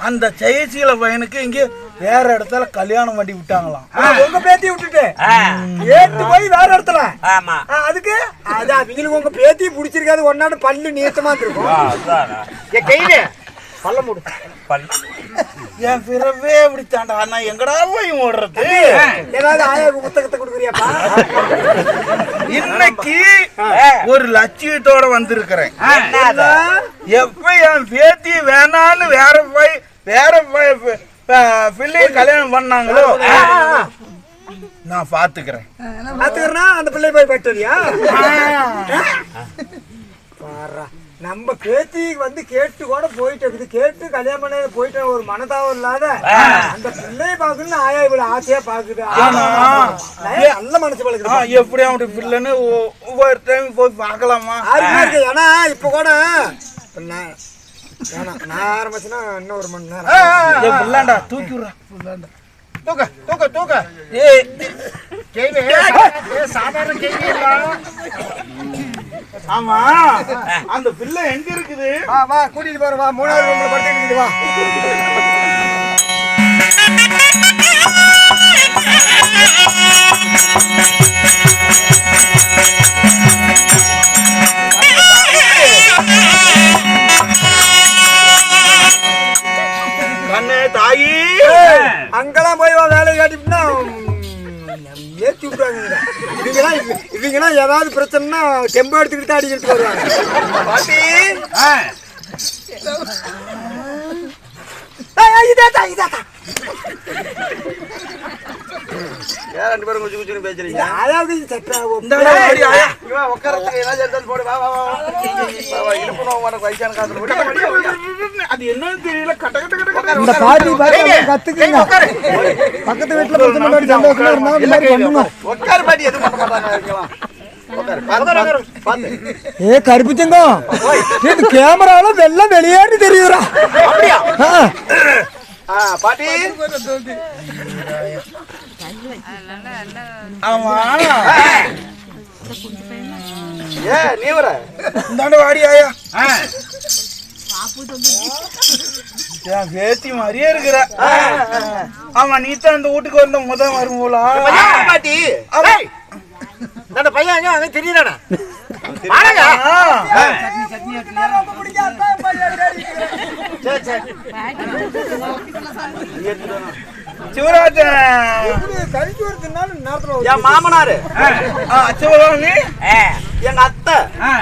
அந்த ஜெயசீல பையனுக்கு இங்க வேற இடத்துல கல்யாணம் பண்ணி விட்டாங்களாம். உங்க பேத்தி விட்டுட்டு ஏத்து போய் வேற இடத்துல. ஆமா. அதுக்கு? அது அவங்களுக்கு உங்க பேத்தி பிடிச்சிருக்காது ஒன்னாடு பல்லு நீட்டமா இருக்கும் கையில பல்ல முடு. பல். என் பிறவே இப்படி தாண்டா நான் எங்கடா போய் ஓடுறது ஏதாவது ஆயாவுக்கு புத்தகத்தை கொடுக்குறியாப்பா? இன்னைக்கு ஒரு லட்சியத்தோட வந்திருக்கிறேன்? எப்ப என் பேத்தி வேணான்னு வேற போய் வேற போய் பிள்ளைய கல்யாணம் பண்ணாங்களோ? நான் பாத்துக்கிறேன் பாத்துக்கிறனா அந்த பிள்ளை போய் பட்டுறியா பாரா. நம்ம பேத்தி வந்து கேட்டு கூட போயிட்டு இருக்குது. கேட்டு கல்யாணம் பண்ண போயிட்டு ஒரு மனதாபம் இல்லாத அந்த பிள்ளைய பாக்கணும்னு ஆயா இவ்வளவு ஆசையா பாக்குது நல்ல மனசு பழகுது எப்படி அவனுடைய பிள்ளைன்னு ஒ- ஒவ்வொரு டைம் போய் பார்க்கலாமா? இருக்கு ஏன்னா இப்ப கூட நான் ஆரம்பிச்சுன்னா இன்னும் ஒரு மணி நேரம் புள்ளாண்டா தூக்கி விடுறா புள்ளாண்டா தூக்க தூக்க தூக்க. ஏய். சாதாரண கேள்வி ஆமா. அந்த பிள்ளை எங்க இருக்குது? வா வா கூட்டிட்டு போற வா மூணாவது ரூம்ல படுத்துக்கிட்டு வா. கண்ணு ஏதாவது பிரச்சனைனா டெம்போ எடுத்துக்கிட்டு தான் அடிக்கிறதுக்கு வருவாங்க பாட்டி! இதாத்தா இதாத்தா. ஏன் ரெண்டு பேரும் குச்சி குச்சின்னு பேசுறீங்க? அதாவது சட்டா இந்த வாடி ஆயா இவன் உட்காரத்துக்கு என்ன சேர்த்து போடு. வா வா வா. நோவு உனக்கு வயசான விடு, விடு. அது என்னன்னு தெரியல. கட்ட கட்ட கட்ட கட்ட. இந்த பாட்டி பாட்டி கத்துக்குங்க. பக்கத்து வீட்டுல பிரச்சனை சந்தோஷமா இருந்தா உட்காரு. பாட்டி எதுவும் பண்ண மாட்டாங்க ஏ கருப்புச்சங்கம் இது கேமரால வெள்ளம் வெளியேறி தெரியுறா பாட்டி. ஆமா ஏ நீ வர. இந்தாண்ட வாடி ஆயா. ஆ. என் பேத்தி மாதிரியே இருக்கிற. ஆமா நீ தான் அந்த வீட்டுக்கு வந்த முத மருமூலா பாட்டி. அந்த பையன் அங்க அங்க தெரியுறானா ஆ. சிவராஜன் கழிச்சு வரதுனால நேரத்துல என் மாமனாரு. ஆ, சிவகாமி ஆ, எங்க அத்தை. ஆ.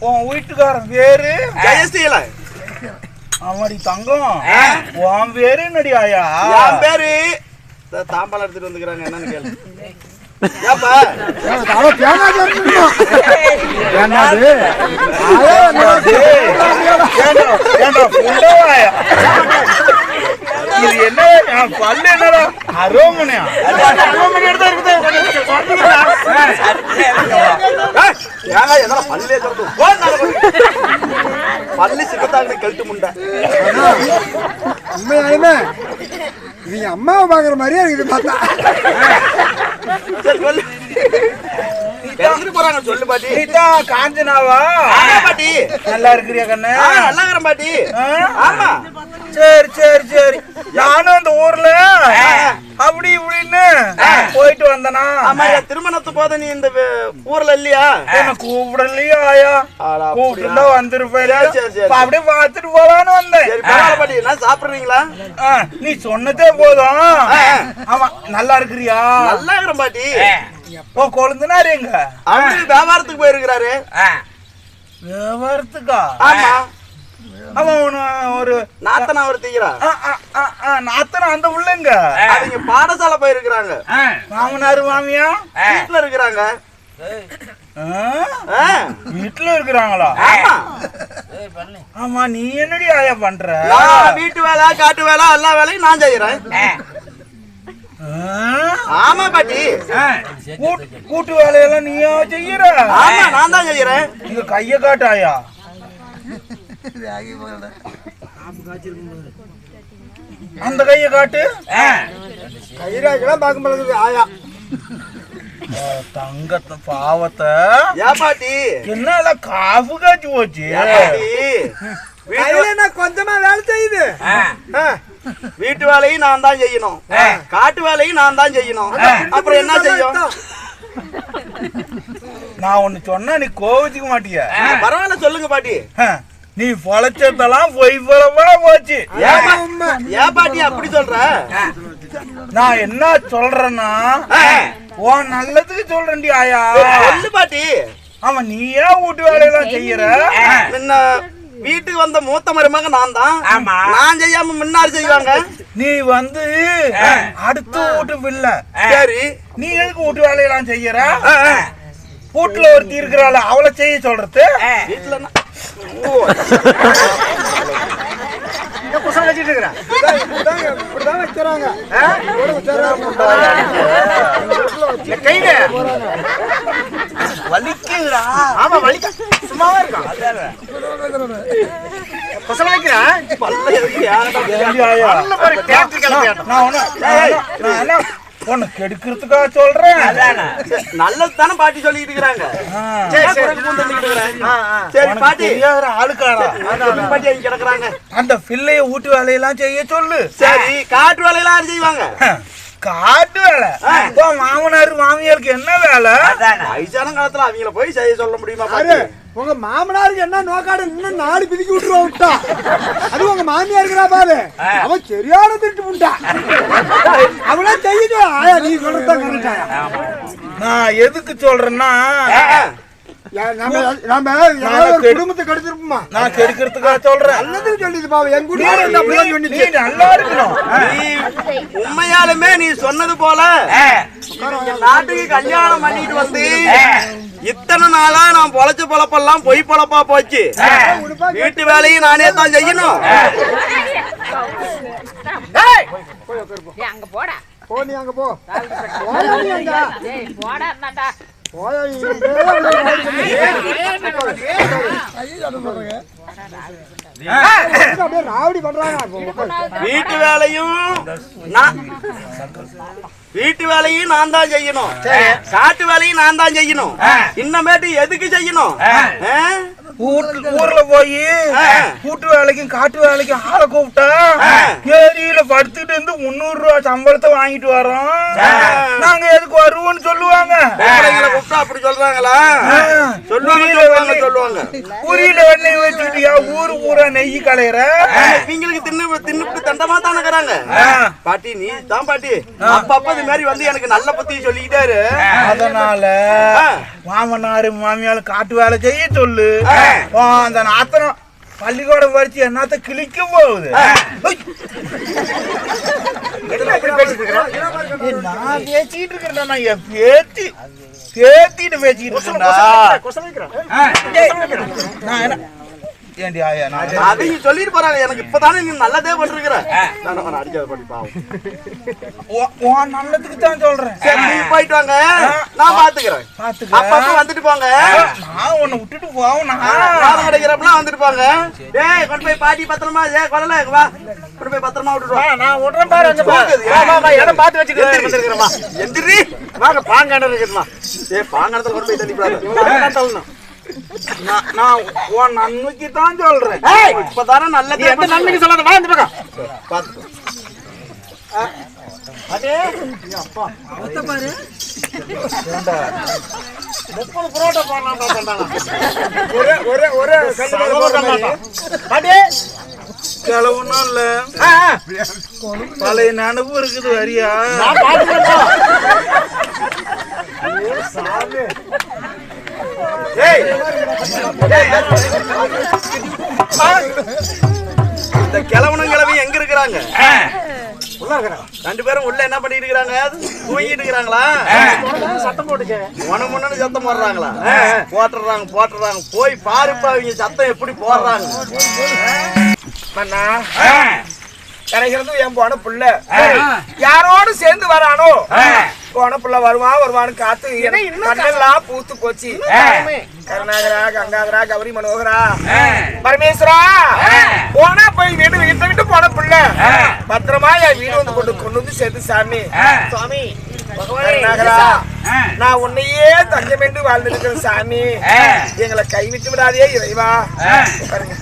உன் வீட்டுக்காரன் பேரு ஜெயசீல. அவடி தங்கம். உன் பேரு ஆயா? என் பேரு? தாம்பாலம் எடுத்துட்டு வந்துக்கிறாங்க என்னன்னு கேளு. இது என்ன என் பல்லு என்னடா? அரோமனையா? அரோமனை எடுத்தா இருக்குது பல்லே. பல்லு. சிக்கத்தாங்க கழுத்து முண்டை. உண்மையாலுமே இவங்க அம்மாவை பாக்குற மாதிரியே இருக்குது பார்த்தா. சொல்லு. போறாங்க. சொல்லு பாட்டி. நீதான் காஞ்சனாவா? பாட்டி. நல்லா இருக்கிறியா கண்ணு? நல்லா இருக்கிறேன் பாட்டி. ஆமா. சரி சரி சரி. நானும் அந்த ஊர்ல அப்படி இப்படின்னு போயிட்டு வந்தனா. ஆமா திருமணத்து போது நீ இந்த ஊர்ல இல்லையா? என்ன கூப்பிடலையா ஆயா? கூப்பிட்டு வந்துருப்பேன் அப்படியே பார்த்துட்டு போலான்னு வந்தேன். சாப்பிடுறீங்களா? நீ சொன்னதே போதும். ஆமா நல்லா இருக்கிறியா? நல்லா இருக்கிறேன் பாட்டி. ஓ கொழுந்தனாரு எங்க அவரு வியாபாரத்துக்கு போயிருக்கிறாரு. வியாபாரத்துக்கா? ஆமா. அவன் ஒரு நாத்தனா ஒரு தீக்கிறா. நாத்தனா அந்த உள்ளங்க. அவங்க பாடசாலை போயிருக்கிறாங்க. மாமனாரு மாமியா. வீட்டுல இருக்கிறாங்க. வீட்டுல இருக்கிறாங்களா? ஆமா. நீ என்னடி ஆயா பண்ற? வீட்டு வேலை காட்டு வேலை எல்லா வேலையும் நான் செய்யறேன். ஆமா பாட்டி. கூட்டு வேலையெல்லாம் நீயா செய்யற? ஆமா நான் தான் செய்யறேன். இங்க கைய காட்டாயா அந்த கைய காட்டு. ஆ. கைராக்கெல்லாம் பார்க்கும் பொழுது ஆயா. தங்கத்தை பாவத்தை. ஏ பாட்டி என்ன காஃபு காய்ச்சி போச்சு? கொஞ்சமா வேலை செய்யுது. வீட்டு வேலையும் நான் தான் செய்யணும். காட்டு வேலையும் நான் தான் செய்யணும். அப்புறம் என்ன செய்யும்? நான் ஒண்ணு சொன்னா நீ கோவிச்சுக்க மாட்டிய? பரவாயில்ல சொல்லுங்க பாட்டி. நீ பொழைச்சதெல்லாம் பொய் பொழப்பா போச்சு. பாட்டி அப்படி சொல்ற? நான் என்ன சொல்றேன்னா உன் நல்லதுக்கு சொல்றேன்டி ஆயா. சொல்லு பாட்டி. அவன் நீ ஏன் வீட்டு வேலையெல்லாம் செய்யற? முன்ன வீட்டுக்கு வந்த மூத்த மருமக நான் தான். நான் செய்யாம முன்னாடி செய்வாங்க. நீ வந்து அடுத்த வீட்டு பிள்ளை சரி. நீ எதுக்கு வீட்டு வேலையெல்லாம் செய்யற. வீட்டுல ஒருத்தி இருக்கிறாள் அவளை செய்ய சொல்றது? வீட்டுல நான்- ஓ, இருக்கிறேன். இப்படிதான் வைக்கிறாங்க. வலிக்குதுடா ஆமா, வலிக்க. சும்மாவா இருக்கான். வைக்கிறேன். பல்ல நான் ஒண்ணு- உன்னை கெடுக்கிறதுக்கா சொல்றேன். நல்லது தானே பாட்டி சொல்லிட்டு இருக்கிறாங்க. சரி, உனக்கு பாட்டி. ஆளுக்காரா பாட்டி அங்க கிடக்குறாங்க. அந்த பிள்ளைய வீட்டு வேலையெல்லாம் செய்ய சொல்லு. சரி காட்டு வேலையெல்லாம் யாரு செய்வாங்க? காட்டு வேலை. இப்போ மாமனார் மாமியாருக்கு என்ன வேலை? வயசான காலத்துல அவங்கள போய் செய்ய சொல்ல முடியுமா உங்க மாமனாருக்கு என்ன நோக்காடு? இன்னும் நாலு பிதிக்கி விட்டுருவா விட்டா அது உங்க மாமியா இருக்கிறா பாரு. அவன் சரியான திருட்டு புண்டா அவளே செய்யுது. ஆயா நீ சொல்றதான் கரெக்டா. நான் எதுக்கு சொல்றேன்னா நம்ம நம்ம ஏதாவது ஒரு குடும்பத்தை கெடுத்திருப்போமா நான் கெடுக்கிறதுக்கா சொல்றேன். நல்லதுக்கு சொல்லிது பாவம். என் குடும்பம் நல்லா இருக்கணும். உண்மையாலுமே நீ சொன்னது போல நாட்டுக்கு கல்யாணம் பண்ணிட்டு வந்து இத்தனை நாளா நான் பொழைச்ச பொழப்பெல்லாம் பொய் பொழப்பா போச்சு. வீட்டு வேலையும் நானே தான் செய்யணும். ஏய், அங்க போடா. போ நீ அங்க போடா வீட்டு வேலையும் நான் வீட்டு வேலையும் நான் தான் செய்யணும். காட்டு வேலையும் நான் தான் செய்யணும். இன்னமேட்டு எதுக்கு செய்யணும்? ஊர்ல போய் கூட்டு வேலைக்கும் காட்டு வேலைக்கும் ஆளை கூப்பிட்டா ஏரியில படுத்துட்டு இருந்து முந்நூறு ரூபா சம்பளத்தை வாங்கிட்டு வரோம். நாங்க எதுக்கு வருவோம்னு சொல்லுவாங்க. அப்படி சொல்றாங்களா? புரியல வச்சுட்டியா ஊரு ஊரா நெய் கலையிற? இவங்களுக்கு தின்னு தின்னுட்டு தண்டமா தானே இருக்கிறாங்க? பாட்டி நீ தான் பாட்டி. அப்பப்ப இது மாதிரி வந்து எனக்கு நல்ல பத்தி சொல்லிக்கிட்டாரு. அதனால மாமனாரு மாமியால காட்டு வேலை செய்ய சொல்லு. அந்த நாத்தனம் பள்ளிக்கூடம் படிச்சு என்னத்த கிழிக்க போகுது? நான் பேசிட்டு இருக்கிறேன் நான் பேத்தி பேத்திட்டு பேசிட்டு இருக்கேன்டா டேய், நான் என்ன ஏண்டி ஆயா? நான் அதையும் சொல்லிட்டு போறாங்க. எனக்கு இப்பதானே நீ நல்லதே பண்ணிருக்கிற. நான் அவனை அடிக்காத பாட்டி பாவம். உன் நல்லதுக்கு தான் சொல்றேன். சரி நீ போயிட்டு வாங்க. நான் பாத்துக்கிறேன். பாத்துக்க அப்பப்ப வந்துட்டு போங்க. நான் உன்னை விட்டுட்டு போவேன் நான் காலம் கிடைக்கிறப்பெல்லாம் வந்துட்டு போங்க. டேய் கொண்டு போய் பாட்டி பத்திரமா ஏ கொள்ளல வா. கொண்டு போய் பத்திரமா விட்டுட்டு வா. நான் விடுறேன் பாரு அங்க பா. போகுது. வா, வா, வா, இடம் பார்த்து வச்சுக்கிறேன் எந்திரி. எந்திரி வாங்க பாங்காண்ட இருக்குதுமா ஏ பாங்கடத்துல கொண்டு போய் தள்ளிவிடாத தள்ளணும். நான் நான் உன் நன்மைக்கு தான் சொல்றேன். இப்பதானே நல்லதே எந்த நன்மைக்கு சொல்லாத? வா இந்த பக்கம். முப்பது புரோட்டா போடலாம் ஒரே ஒரே ஒரே இல்ல. பழைய நினப்பு இருக்குது வரியா நான் பாத்துக்கிறேன் சாமி ஏய் இந்த கிழவனும் கிழவி எங்க இருக்கிறாங்க? ரெண்டு பேரும் உள்ள என்ன பண்ணிட்டு இருக்கிறாங்க? தூங்கிட்டு இருக்கிறாங்களா? சத்தம் போட்டுக்க. உன முன்னு சத்தம் போடுறாங்களா? போட்டுறாங்க போட்டுறாங்க போய் பாருப்பா அவங்க சத்தம் எப்படி போடுறாங்க? மன்னா கிடைக்கிறது என் போன புள்ள. யாரோடு சேர்ந்து வரானோ? போன புள்ள வருவான் வருவான்னு காத்து கண்ணெல்லாம் பூத்து போச்சு. கருணாகரா கங்காதரா கௌரி மனோகரா. பரமேஸ்வரா போனா போய் வீட்டு வீட்டை விட்டு போன புள்ள. பத்திரமா என் வீடு வந்து கொண்டு கொண்டு வந்து சேர்த்து சாமி. சுவாமி கருணாகரா நான் உன்னையே தஞ்சமென்று வாழ்ந்திருக்கிறேன் சாமி. எங்களை கைவிட்டு விடாதே இறைவா. உட்காருங்க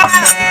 Yeah.